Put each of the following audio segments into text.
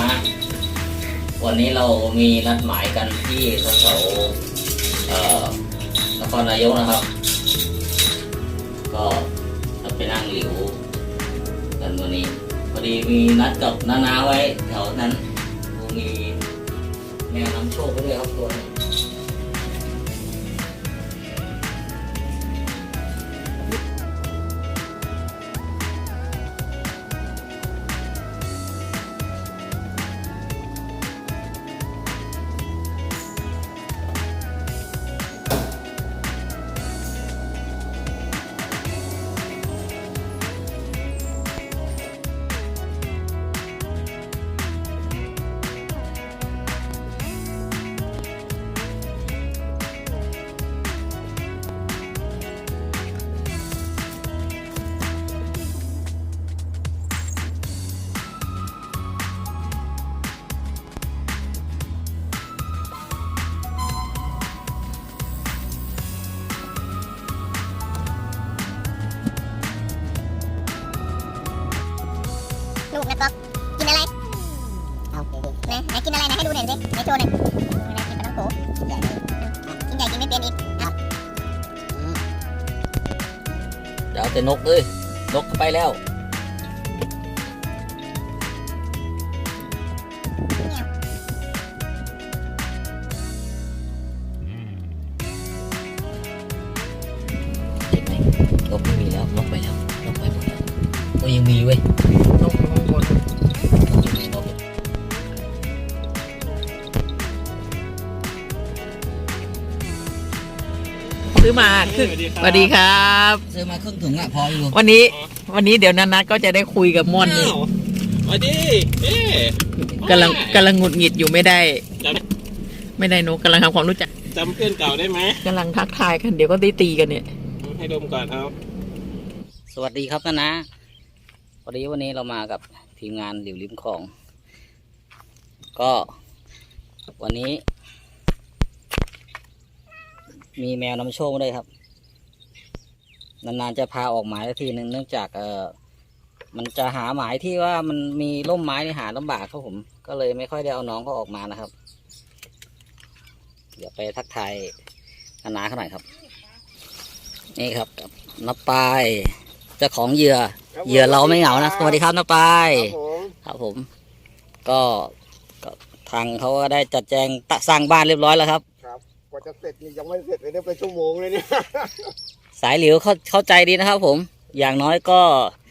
นะวันนี้เรามีนัดหมายกันที่แถวๆนครนายกนะครับ ก็จะไปนั่งหลิวกันวันนี้พอดีมีนัดกับนานาไว้แถวนั้นมีแมวน้ำโชคไปด้วยครับตัวนี้ เดี๋ยวเอาแต่นกเลยนกเข้าไปแล้ว ซื้อมาครึ่งสวัสดีครับ ซื้อมาครึ่งถุงอะพออยู่วันนี้ วันนี้เดี๋ยวนันนัทก็จะได้คุยกับม่อนนี่อ้าวสวัสดีเอ๊ะกำลังกำลังหงุดหงิดอยู่ไม่ได้จไม่ได้นกกำลังทำความรู้จักำจำเพื่อนเก่าได้ไหมกำลังทักทายกันเดี๋ยวก็ตีตีกันเนี่ย ให้ดมก่อนเอาสวัสดีครับนะนะพอดีวันนี้เรามากับทีมงานหลิวริมของ ก็วันนี้ มีแมวนำโชคด้วยครับ นานๆจะพาออกหมายทีหนึ่งเนื่องจากเออมันจะหาหมายที่ว่ามันมีร่มไม้นี่หาลำบากครับผม ก็เลยไม่ค่อยได้เอาน้องเขาออกมานะครับ เดี๋ยวไปทักทายนานาเขาหน่อยครับ นี่ครับกับนับปายเจ้าของเหยื่อ เหยื่อเราไม่เหงานะสวัสดีครับนับปายครับผม ก็ทางเขาก็ได้จัดแจงสร้างบ้านเรียบร้อยแล้วครับ ว่าจะเสร็จนี่ยังไม่เสร็จเลยเนี่ยเป็นชั่วโมงเลยเนี่ยสายหลิวเข้าเข้าใจดีนะครับผม อย่างน้อยก็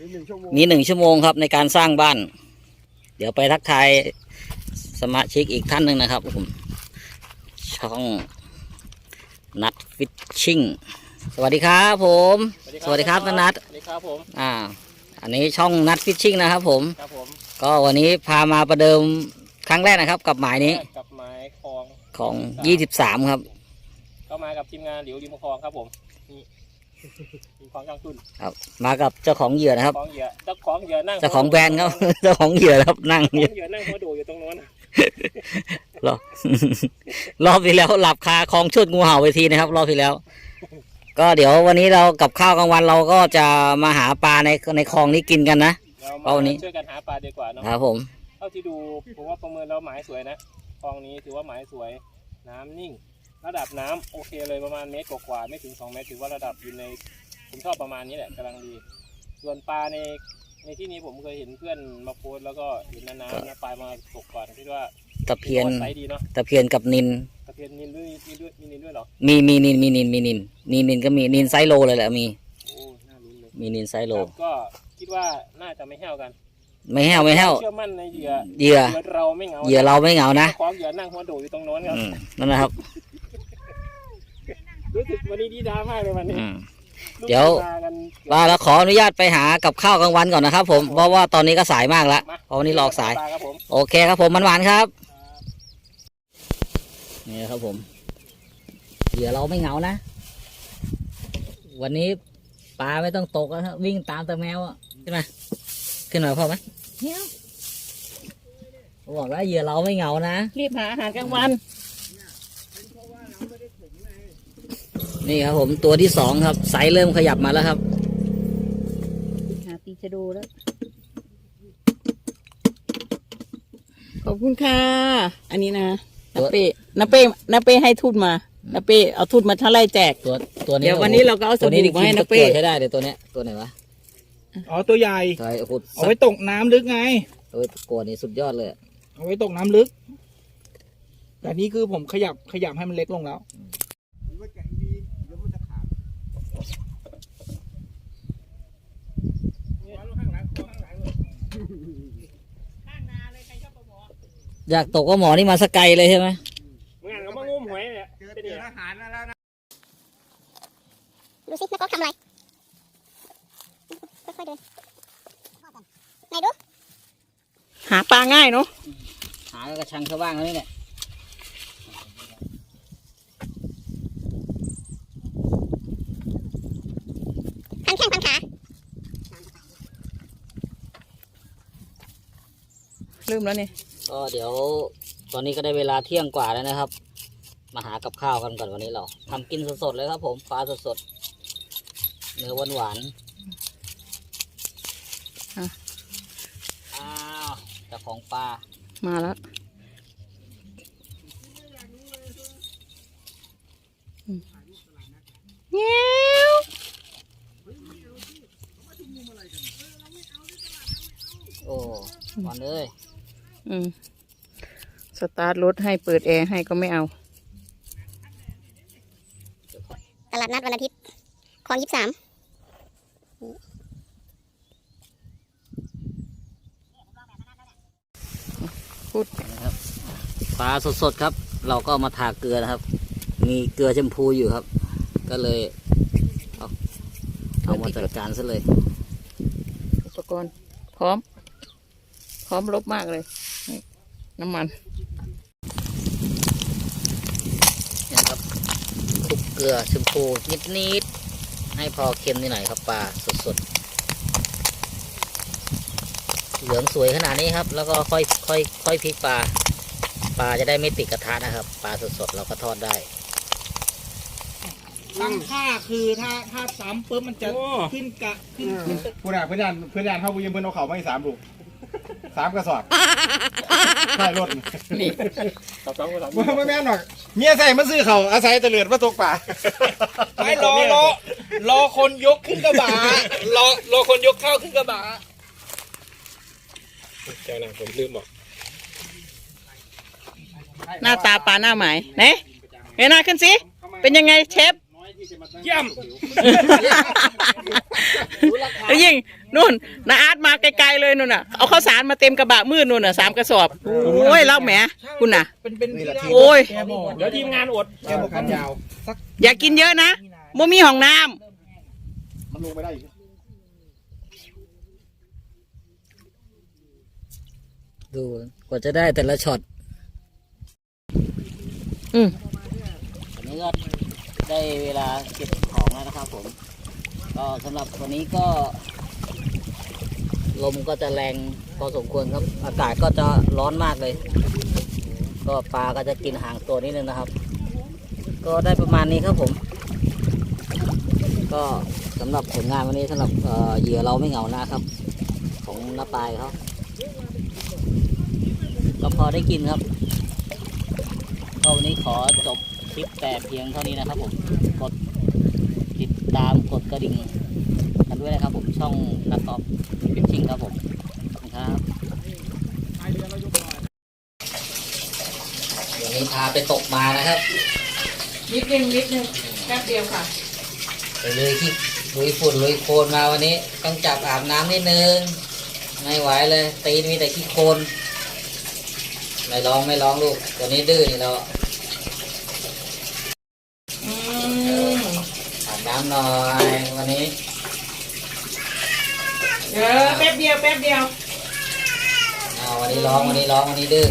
นี่หนึ่งชั่วโมงมีหนึ่งชั่วโมงครับในการสร้างบ้าน เดี๋ยวไปทักทายสมาชิกอีกท่านหนึ่งนะครับผมช่องนัดฟิชชิ่งสวัสดีครับผม สวัสดีครับนัทสวัสดีครับผมอ่า อันนี้ช่องนัดฟิชชิ่งนะครับผม ครับผมก็วันนี้พามาประเดิมครั้งแรกนะครับ กับหมายนี้ กับไม้คลองของ 23 ครับ ก็มากับทีมงานหลิวริมคลองครับผมนี่ริมคลองช่างตุ้นครับมากับเจ้าของเหยื่อนะครับของเหยื่อเจ้าของเหยื่อนั่งเจ้าของแบรนด์ครับ เจ้าของเหยื่อครับนั่งขออยู่งเหยื่อนั่งหัวโดอยู่ตรงโน้นน่ะรอบรอบที่แล้วหลับคาคลองชุดงูเห่าไปทีนะครับ รอบที่แล้ว ก็เดี๋ยววันนี้เรากับข้าวกลางวันเราก็จะมาหาปลาในในคลองนี้กินกันนะเราเอาวันนี้มาช่วยกันหาปลาดีกว่าเนาะครับผมเท่าที่ดูผมว่าประเมินแล้วหมายสวยนะคลองนี้ถือว่าหมายสวย น้ำนิ่ง ระดับน้ำโอเคเลยประมาณเมตรกว่าๆไม่ถึง 2 เมตรถือว่าระดับอยู่ใน ผมชอบประมาณนี้แหละกำลังดี ส่วนปลาในในที่นี้ผมเคยเห็นเพื่อนมาโพสต์แล้วก็เห็นน้ำๆนะปลามาตกก่อนคิดว่าตะเพียนไซส์ดีเนาะตะเพียนกับนินตะเพียนนินด้วยมีด้วยมีนินด้วยเหรอมีมีนินมีนินมีนินมีนินก็มีนินไซโลเลยแหละมีโอ้น่าลุ้นเลยมีนินไซโลครับก็คิดว่าน่าจะไม่แห้วกัน ไม่แห้วไม่แห้วเชื่อมั่นในเหยื่อเหยื่อเหยื่อเราไม่เหงาเหยื่อเราไม่เหงานะเจ้าของเหยื่อนั่งหัวโดดอยู่ตรงโน้นครับอืมนั่นนะครับ รู้สึกวันนี้ดีดามากเลยวันนี้อืม เดี๋ยว ลูกมากันว่าเราขออนุญาตไปหากับข้าวกลางวันก่อนนะครับผมเพราะว่าตอนนี้ก็สายมากแล้วเพราะวันนี้หลอกสายปลครับผม โอเคครับผมมันหวานๆครับ นี่นะครับผมเหยื่อเราไม่เหงานะ วันนี้ปลาไม่ต้องตกแล้วครับวิ่งตามแต่แมวอะขึ้นมา ขึ้นมาพอไหมเนี้ยบอกว่าเหยื่อเราไม่เหงานะรีบหาอาหารกลางวัน นี่ครับผมตัวที่สองครับไซส์เริ่มขยับมาแล้วครับ หาตีจะดูแล้วคุณค่ะ อันนี้นะนาเป้นาเป้นาเป้ให้ทุนมานาเป้เอาทุนมาเท่าไรแจก ตัวตัวนี้เดี๋ยววันนี้เราก็เอาตัวนี้สบู่มาให้กินะเป้ตัวใช้ได้เลยตัวเนี้ยตัวไหนวะอ๋อตัวใหญ่ใช่โอ้โหเอาไว้ตกน้ำลึกไงตัวตัวนี้สุดยอดเลยอะเอาไว้ตกน้ำลึก แต่นี่คือผมขยับขยับให้มันเล็กลงแล้ว อยากตกก็หมอนี่มาสกายเลยใช่ไหมเมื่อไงก็มางุ้มหอยเนี่ยเป็นเนี่ยดูสินักก๊อกทำอะไรค่อยๆเดินไหนดูหาปลาง่ายเนาะหากระชังชาวบ้านเขานี่แหละพันแข้งพันขาลืมแล้วนี่ ก็เดี๋ยวตอนนี้ก็ได้เวลาเที่ยงกว่าแล้วนะครับ มาหากับข้าวกันก่อนวันนี้เราทำกินสดๆเลยครับ ผมปลาสดๆเนื้อหวานๆอ้าวเจ้าของปลามาแล้วอืมเงี้ยวโอ้หวานเลย อืม สตาร์ทรถให้เปิดแอร์ให้ก็ไม่เอา ตลาดนัดวันอาทิตย์คลองยี่สิบสามนะครับปลาสดๆครับ เราก็เอามาทาเกลือนะครับ มีเกลือชมพูอยู่ครับ ก็เลย เอาเอามาจัดการซะเลย อุปกรณ์ พร้อม พร้อมลบมากเลย นี่น้ำมันเนี่ยครับคลุกเกลือชมพูนิดๆให้พอเค็มนิดหน่อยครับปลาสดๆเหลืองสวยขนาดนี้ครับ แล้วก็ค่อยค่อยค่อยพลิกปลาปลาจะได้ไม่ติดกระทะนะครับปลาสดๆเราก็ทอดได้ตั้งค่าคือถ้าถ้าซ้ำปุ๊บมันจะโอ้ขึ้นกะขึ้น ผู้น่ะเพื่อนยานเพื่อนยานเข้าบุญเพื่อนเอาเขาไม่สามลูก สามกระสอบใช่รถนี่สองสองสองไม่ไม่แม่นหรอกเมียใส่มาซื้อเขาอาศัยตะเลือดมาตกป่าไม่รอรอรอคนยกขึ้นกระบะรอรอคนยกเข้าขึ้นกระบะเจ้าหน้าผมลืมบอกหน้าตาปลาหน้าหมายเน่เงยหน้าขึ้นสิ เป็นยังไงเชฟเยี่ยม แล้วยิ่งนู่นนาอาร์ตมาไกลๆเลยนู่นน่ะ เอาข้าวสารมาเต็มกระบะมืดนู่นน่ะสามกระสอบโอ้ยเล่าแหมคุณน่ะ เป็นเป็นที่ได้โอ้ย แกบอกเดี๋ยวทีมงานอดแกบอกกันยาวสักอย่ากินเยอะนะบ่มีห้องน้มันลงไปได้อีกดูกว่าจะได้แต่ละช็อตำอืมอันนี้ก็ได้เวลาเก็บของแล้วนะครับผม ก็สำหรับวันนี้ก็ ลมก็จะแรงพอสมควรครับ อากาศก็จะร้อนมากเลย ก็ปลาก็จะกินหางตัวนิดนึงนะครับ ก็ได้ประมาณนี้ครับผม ก็สำหรับผลงานวันนี้สำหรับเหยื่อเราไม่เหงานะครับ ของน้าปลายเขาก็พอได้กินครับก็วันนี้ขอจบคลิปแต่เพียงเท่านี้นะครับผมกด ติดตามกดกระดิ่งกันด้วยนะครับผมช่องนักกอล์ฟฟิชชิงครับผมขอบคุณครับวันนี้พาไปตกมานะครับนิดนึงนิดนึงแป๊บเดียวค่ะไปเลยที่ลุยฝุ่นลุยโคลนมาวันนี้ ต้องจับอาบน้ำนิดนึงไม่ไหวเลยตีนมีแต่ขี้โคลนไม่ร้องไม่ร้องลูกตัวนี้ดื้อนี่เรา อืม อาบน้ำหน่อยวันนี้เดี๋ยวแป๊บเดียวแป๊บเดียว เอาวันนี้ร้องวันนี้ร้องวันนี้ดื้อ